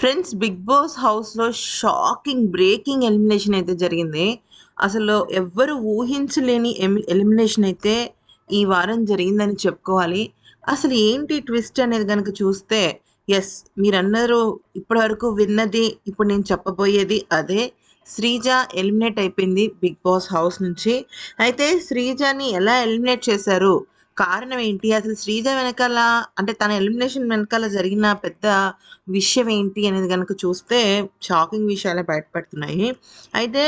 Friends Bigg Boss హౌస్లో shocking breaking elimination అయితే జరిగింది. అసలు ఎవ్వరు ఊహించలేని ఎలిమినేషన్ అయితే ఈ వారం జరిగిందని చెప్పుకోవాలి. అసలు ఏంటి ట్విస్ట్ అనేది కనుక చూస్తే ఎస్ మీరందరూ ఇప్పటివరకు విన్నది ఇప్పుడు నేను చెప్పబోయేది అదే. శ్రీజ ఎలిమినేట్ అయిపోయింది బిగ్ బాస్ హౌస్ నుంచి. అయితే శ్రీజని ఎలా ఎలిమినేట్ చేశారు? కారణం ఏంటి అసలు శ్రీజ వెనకాల అంటే తన ఎలిమినేషన్ వెనకాల జరిగిన పెద్ద విషయం ఏంటి అనేది కనుక చూస్తే షాకింగ్ విషయాలే బయటపడుతున్నాయి. అయితే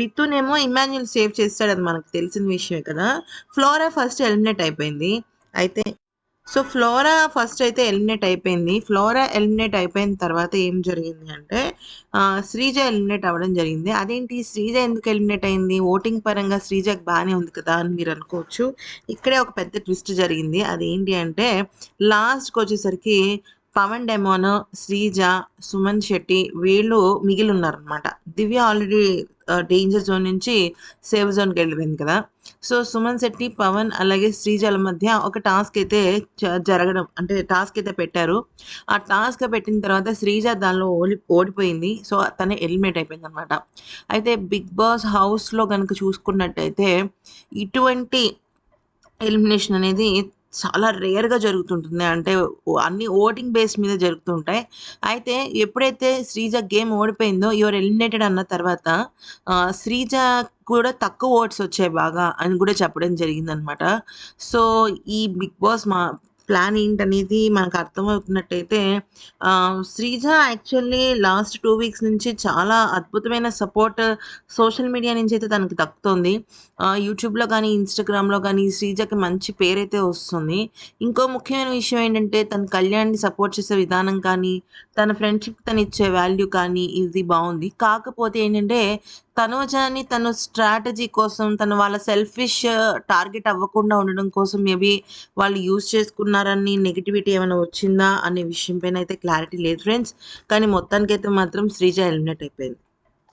రితునేమో ఇమాన్యుల్ సేవ్ చేస్తాడు అది మనకు తెలిసిన విషయమే కదా. ఫ్లోరా ఫస్ట్ ఎలిమినేట్ అయిపోయింది. అయితే సో ఫ్లోరా ఫస్ట్ అయితే ఎలిమినేట్ అయిపోయింది. ఫ్లోరా ఎలిమినేట్ అయిపోయిన తర్వాత ఏం జరిగింది అంటే శ్రీజ ఎలిమినేట్ అవ్వడం జరిగింది. అదేంటి? శ్రీజ ఎందుకు ఎలిమినేట్ అయింది? ఓటింగ్ పరంగా శ్రీజకు బాగానే ఉంది కదా అని మీరు అనుకోవచ్చు. ఇక్కడే ఒక పెద్ద ట్విస్ట్ జరిగింది. అదేంటి అంటే లాస్ట్కి వచ్చేసరికి పవన్ డెమోన్ శ్రీజ సుమన్ శెట్టి వీళ్ళు మిగిలి ఉన్నారనమాట దివ్య ఆల్రెడీ డేంజర్ జోన్ నుంచి సేవ్ జోన్కి వెళ్ళిపోయింది కదా. సో సుమన్ శెట్టి పవన్ అలాగే శ్రీజల మధ్య ఒక టాస్క్ అయితే జరగడం అంటే టాస్క్ అయితే పెట్టారు. ఆ టాస్క్ పెట్టిన తర్వాత శ్రీజ దానిలో ఓడి ఓడిపోయింది. సో తనే ఎలిమినేట్ అయిపోయింది అనమాట అయితే బిగ్ బాస్ హౌస్లో కనుక చూసుకున్నట్టయితే ఇటువంటి ఎలిమినేషన్ అనేది చాలా రేర్గా జరుగుతుంటుంది. అంటే అన్ని ఓటింగ్ బేస్ మీద జరుగుతుంటాయి. అయితే ఎప్పుడైతే శ్రీజ గేమ్ ఓడిపోయిందో యువర్ ఎలిమినేటెడ్ అన్న తర్వాత శ్రీజ కూడా తక్కువ ఓట్స్ వచ్చాయి బాగా అని కూడా చెప్పడం జరిగిందనమాట. సో ఈ బిగ్ బాస్ మా ప్లాన్ ఏంటనేది మనకు అర్థమవుతున్నట్టయితే Sreeja actually last two weeks నుంచి చాలా అద్భుతమైన సపోర్ట్ సోషల్ మీడియా నుంచి అయితే తనకి దక్కుతుంది. యూట్యూబ్లో కానీ ఇన్స్టాగ్రామ్లో కానీ శ్రీజకి మంచి పేరైతే వస్తుంది. ఇంకో ముఖ్యమైన విషయం ఏంటంటే తన కళ్యాణ్ని సపోర్ట్ చేసే విధానం కానీ తన ఫ్రెండ్షిప్ తను ఇచ్చే వాల్యూ కానీ ఇది బాగుంది. కాకపోతే ఏంటంటే తనోజాని తను స్ట్రాటజీ కోసం తను వాళ్ళ సెల్ఫిష్ టార్గెట్ uh, అవ్వకుండా ఉండడం కోసం మేబీ వాళ్ళు యూజ్ చేసుకున్నారని నెగిటివిటీ ఏమైనా వచ్చిందా అనే విషయం పైన అయితే క్లారిటీ లేదు ఫ్రెండ్స్ కానీ మొత్తానికైతే మాత్రం శ్రీజ ఎలిమినేట్ అయిపోయింది.